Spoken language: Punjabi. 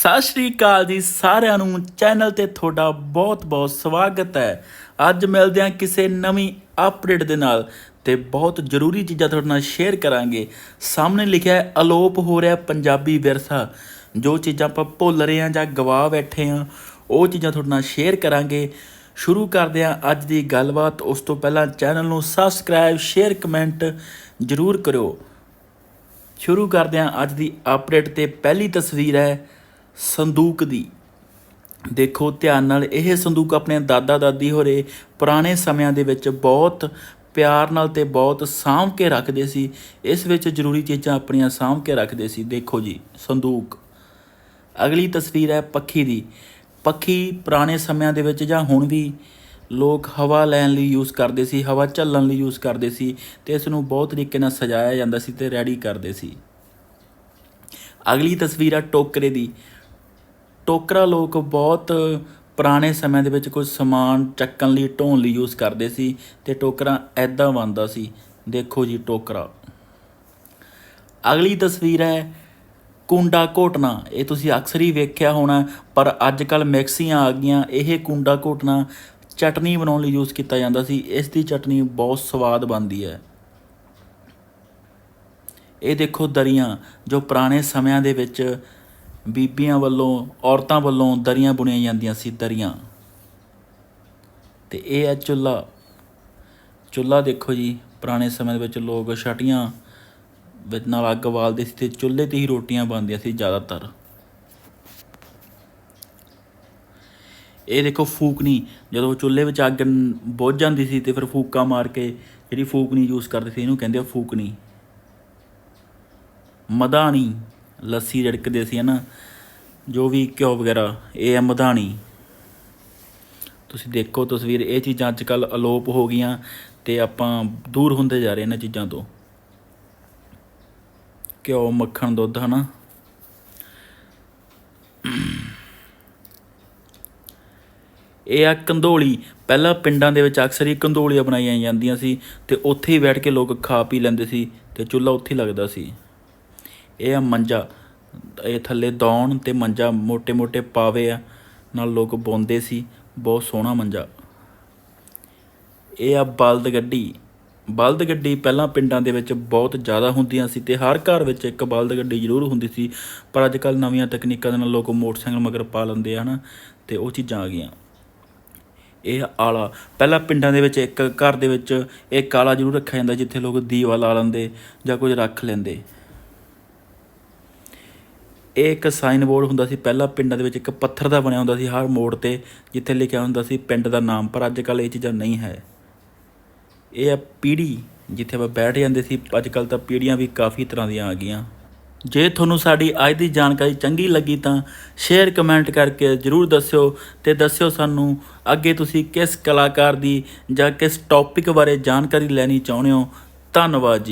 ਸਤਿ ਸ਼੍ਰੀ ਅਕਾਲ ਜੀ ਸਾਰਿਆਂ ਨੂੰ। ਚੈਨਲ ਤੇ ਤੁਹਾਡਾ ਬਹੁਤ-ਬਹੁਤ ਸਵਾਗਤ ਹੈ। ਅੱਜ ਮਿਲਦੇ ਹਾਂ ਕਿਸੇ ਨਵੀਂ ਅਪਡੇਟ ਦੇ ਨਾਲ ਤੇ ਬਹੁਤ ਜ਼ਰੂਰੀ ਚੀਜ਼ਾਂ ਤੁਹਾਡੇ ਨਾਲ ਸ਼ੇਅਰ ਕਰਾਂਗੇ। ਸਾਹਮਣੇ ਲਿਖਿਆ ਹੈ, ਅਲੋਪ ਹੋ ਰਿਹਾ ਪੰਜਾਬੀ ਵਿਰਸਾ। ਜੋ ਚੀਜ਼ਾਂ ਆਪਾਂ ਭੁੱਲ ਰਹੇ ਹਾਂ ਜਾਂ ਗਵਾ ਬੈਠੇ ਹਾਂ, ਉਹ ਚੀਜ਼ਾਂ ਤੁਹਾਡੇ ਨਾਲ ਸ਼ੇਅਰ ਕਰਾਂਗੇ। ਸ਼ੁਰੂ ਕਰਦੇ ਹਾਂ ਅੱਜ ਦੀ ਗੱਲਬਾਤ। ਉਸ ਤੋਂ ਪਹਿਲਾਂ ਚੈਨਲ ਨੂੰ ਸਬਸਕ੍ਰਾਈਬ ਸ਼ੇਅਰ ਕਮੈਂਟ ਜ਼ਰੂਰ ਕਰਿਓ। ਸ਼ੁਰੂ ਕਰਦੇ ਹਾਂ ਅੱਜ ਦੀ ਅਪਡੇਟ ਤੇ। ਪਹਿਲੀ ਤਸਵੀਰ ਹੈ ਸੰਦੂਕ ਦੀ। ਦੇਖੋ, ਧਿਆਨ ਨਾਲ, ਇਹ ਸੰਦੂਕ ਆਪਣੇ ਦਾਦਾ ਦਾਦੀ ਹੋਰੇ ਪੁਰਾਣੇ ਸਮਿਆਂ ਦੇ ਵਿੱਚ ਬਹੁਤ ਪਿਆਰ ਨਾਲ ਤੇ ਬਹੁਤ ਸਾਂਭ ਕੇ ਰੱਖਦੇ ਸੀ। ਇਸ ਵਿੱਚ ਜ਼ਰੂਰੀ ਚੀਜ਼ਾਂ ਆਪਣੀਆਂ ਸਾਂਭ ਕੇ ਰੱਖਦੇ ਸੀ। ਦੇਖੋ ਜੀ, ਸੰਦੂਕ। ਅਗਲੀ ਤਸਵੀਰ ਹੈ ਪੱਖੀ ਦੀ। ਪੱਖੀ ਪੁਰਾਣੇ ਸਮਿਆਂ ਦੇ ਵਿੱਚ ਜਾਂ ਹੁਣ ਵੀ ਲੋਕ ਹਵਾ ਲੈਣ ਲਈ ਯੂਜ਼ ਕਰਦੇ ਸੀ, ਹਵਾ ਝੱਲਣ ਲਈ ਯੂਜ਼ ਕਰਦੇ ਸੀ ਤੇ ਇਸ ਨੂੰ ਬਹੁਤ ਤਰੀਕੇ ਨਾਲ ਸਜਾਇਆ ਜਾਂਦਾ ਸੀ ਤੇ ਰੈਡੀ ਕਰਦੇ ਸੀ। ਅਗਲੀ ਤਸਵੀਰ ਹੈ ਟੋਕਰੇ ਦੀ। ਟੋਕਰਾ ਲੋਕ ਬਹੁਤ ਪੁਰਾਣੇ ਸਮੇਂ ਦੇ ਵਿੱਚ ਕੁਝ ਸਮਾਨ ਚੱਕਣ ਲਈ, ਢੋਣ ਲਈ ਯੂਜ਼ ਕਰਦੇ ਸੀ ਤੇ ਟੋਕਰਾ ਐਦਾਂ ਬਣਦਾ ਸੀ। ਦੇਖੋ ਜੀ ਟੋਕਰਾ। ਅਗਲੀ ਤਸਵੀਰ ਹੈ ਕੁੰਡਾ ਘੋਟਣਾ। ਇਹ ਤੁਸੀਂ ਅਕਸਰ ਹੀ ਵੇਖਿਆ ਹੋਣਾ, ਪਰ ਅੱਜ ਕੱਲ ਮਿਕਸੀਆਂ ਆ ਗਈਆਂ। ਇਹ ਕੁੰਡਾ ਘੋਟਣਾ ਚਟਨੀ ਬਣਾਉਣ ਲਈ ਯੂਜ਼ ਕੀਤਾ ਜਾਂਦਾ ਸੀ। ਇਸ ਦੀ ਚਟਨੀ ਬਹੁਤ ਸਵਾਦ ਬਣਦੀ ਹੈ। ਇਹ ਦੇਖੋ ਦਰੀਆਂ, ਜੋ ਪੁਰਾਣੇ ਸਮਿਆਂ ਦੇ ਵਿੱਚ ਬੀਬੀਆਂ ਵੱਲੋਂ, ਔਰਤਾਂ ਵੱਲੋਂ ਦਰੀਆਂ ਬੁਣੀਆਂ ਜਾਂਦੀਆਂ ਸੀ, ਦਰੀਆਂ। ਤੇ ਇਹ ਹੈ ਚੁੱਲਾ ਚੁੱਲਾ ਦੇਖੋ ਜੀ, ਪੁਰਾਣੇ ਸਮੇਂ ਦੇ ਵਿੱਚ ਲੋਕ ਛਟੀਆਂ ਵਿੱਚ ਨਾਲ ਅੱਗ ਬਾਲਦੇ ਸੀ ਤੇ ਚੁੱਲ੍ਹੇ ਤੇ ਹੀ ਰੋਟੀਆਂ ਬਣਦੀਆਂ ਸੀ ਜ਼ਿਆਦਾਤਰ। ਇਹ ਦੇਖੋ ਫੂਕਣੀ, ਜਦੋਂ ਚੁੱਲ੍ਹੇ ਵਿੱਚ ਅੱਗ ਬੁੱਝ ਜਾਂਦੀ ਸੀ ਤੇ ਫਿਰ ਫੂਕਾ ਮਾਰ ਕੇ ਜਿਹੜੀ ਫੂਕਣੀ ਯੂਜ਼ ਕਰਦੇ ਸੀ, ਇਹਨੂੰ ਕਹਿੰਦੇ ਆ ਫੂਕਣੀ। ਮਧਾਣੀ। ਲੱਸੀ ਰੜਕਦੇ ਸੀ, ਹਨਾ? ਜੋ ਵੀ ਘਿਓ ਵਗੈਰਾ, ਇਹ ਆ ਮਧਾਣੀ। ਤੁਸੀਂ ਦੇਖੋ ਤਸਵੀਰ, ਇਹ ਚੀਜ਼ਾਂ ਅੱਜ ਕੱਲ ਅਲੋਪ ਹੋ ਗਈਆਂ ਤੇ ਆਪਾਂ ਦੂਰ ਹੁੰਦੇ ਜਾ ਰਹੇ ਇਹਨਾਂ ਚੀਜ਼ਾਂ ਤੋਂ। ਘਿਓ, ਮੱਖਣ, ਦੁੱਧ, ਹਨਾ? ਇਹ ਆ ਕੰਧੋਲੀ। ਪਹਿਲਾਂ ਪਿੰਡਾਂ ਦੇ ਵਿੱਚ ਅਕਸਰ ਹੀ ਕੰਧੋਲੀਆਂ ਬਣਾਈਆਂ ਜਾਂਦੀਆਂ ਸੀ ਤੇ ਉੱਥੇ ਹੀ ਬੈਠ ਕੇ ਲੋਕ ਖਾ ਪੀ ਲੈਂਦੇ ਸੀ ਤੇ ਚੁੱਲ੍ਹਾ ਉੱਥੇ ਹੀ ਲੱਗਦਾ ਸੀ। ਇਹ ਆ ਮੰਜਾ। ਇਹ ਥੱਲੇ ਦੌਣ ਤੇ ਮੰਜਾ ਮੋٹے-ਮੋٹے ਪਾਵੇ ਆ, ਨਾਲ ਲੋਕ ਬੋਂਦੇ ਸੀ, ਬਹੁਤ ਸੋਹਣਾ ਮੰਜਾ। ਇਹ ਆ ਬਲਦ ਗੱਡੀ। ਬਲਦ ਗੱਡੀ ਪਹਿਲਾਂ ਪਿੰਡਾਂ ਦੇ ਵਿੱਚ ਬਹੁਤ ਜ਼ਿਆਦਾ ਹੁੰਦੀਆਂ ਸੀ ਤੇ ਹਰ ਘਰ ਵਿੱਚ ਇੱਕ ਬਲਦ ਗੱਡੀ ਜ਼ਰੂਰ ਹੁੰਦੀ ਸੀ, ਪਰ ਅੱਜ ਕੱਲ ਨਵੀਆਂ ਤਕਨੀਕਾਂ ਦੇ ਨਾਲ ਲੋਕ ਮੋਟਰਸਾਈਕਲ ਮਗਰ ਪਾ ਲੈਂਦੇ ਆ ਹਨਾ ਤੇ ਉਹ ਚੀਜ਼ਾਂ ਆ ਗਈਆਂ। ਇਹ ਆਲਾ। ਪਹਿਲਾਂ ਪਿੰਡਾਂ ਦੇ ਵਿੱਚ ਇੱਕ ਘਰ ਦੇ ਵਿੱਚ ਇੱਕ ਆਲਾ ਜ਼ਰੂਰ ਰੱਖਿਆ ਜਾਂਦਾ ਜਿੱਥੇ ਲੋਕ ਦੀਵਾ ਲਾ ਲੈਂਦੇ ਜਾਂ ਕੁਝ ਰੱਖ ਲੈਂਦੇ। ਇਹ ਇੱਕ ਸਾਈਨ ਬੋਰਡ ਹੁੰਦਾ ਸੀ, ਪਹਿਲਾਂ ਪਿੰਡਾਂ ਦੇ ਵਿੱਚ ਇੱਕ ਪੱਥਰ ਦਾ ਬਣਿਆ ਹੁੰਦਾ ਸੀ ਹਰ ਮੋੜ ਤੇ, ਜਿੱਥੇ ਲਿਖਿਆ ਹੁੰਦਾ ਸੀ ਪਿੰਡ ਦਾ ਨਾਮ, ਪਰ ਅੱਜ ਕੱਲ ਇਹ ਚੀਜ਼ਾਂ ਨਹੀਂ ਹੈ। ਇਹ ਆ ਪੀੜੀ ਜਿੱਥੇ ਆਪਾਂ ਬੈਠ ਜਾਂਦੇ ਸੀ, ਅੱਜ ਕੱਲ ਤਾਂ ਪੀੜੀਆਂ ਵੀ ਕਾਫੀ ਤਰ੍ਹਾਂ ਦੀਆਂ ਆ ਗਈਆਂ। ਜੇ ਤੁਹਾਨੂੰ ਸਾਡੀ ਅੱਜ ਦੀ ਜਾਣਕਾਰੀ ਚੰਗੀ ਲੱਗੀ ਤਾਂ ਸ਼ੇਅਰ ਕਮੈਂਟ ਕਰਕੇ ਜਰੂਰ ਦੱਸਿਓ ਤੇ ਦੱਸਿਓ ਸਾਨੂੰ ਅੱਗੇ ਤੁਸੀਂ ਕਿਸ ਕਲਾਕਾਰ ਦੀ ਜਾਂ ਕਿਸ ਟੌਪਿਕ ਬਾਰੇ ਜਾਣਕਾਰੀ ਲੈਣੀ ਚਾਹੁੰਦੇ ਹੋ। ਧੰਨਵਾਦ ਜੀ।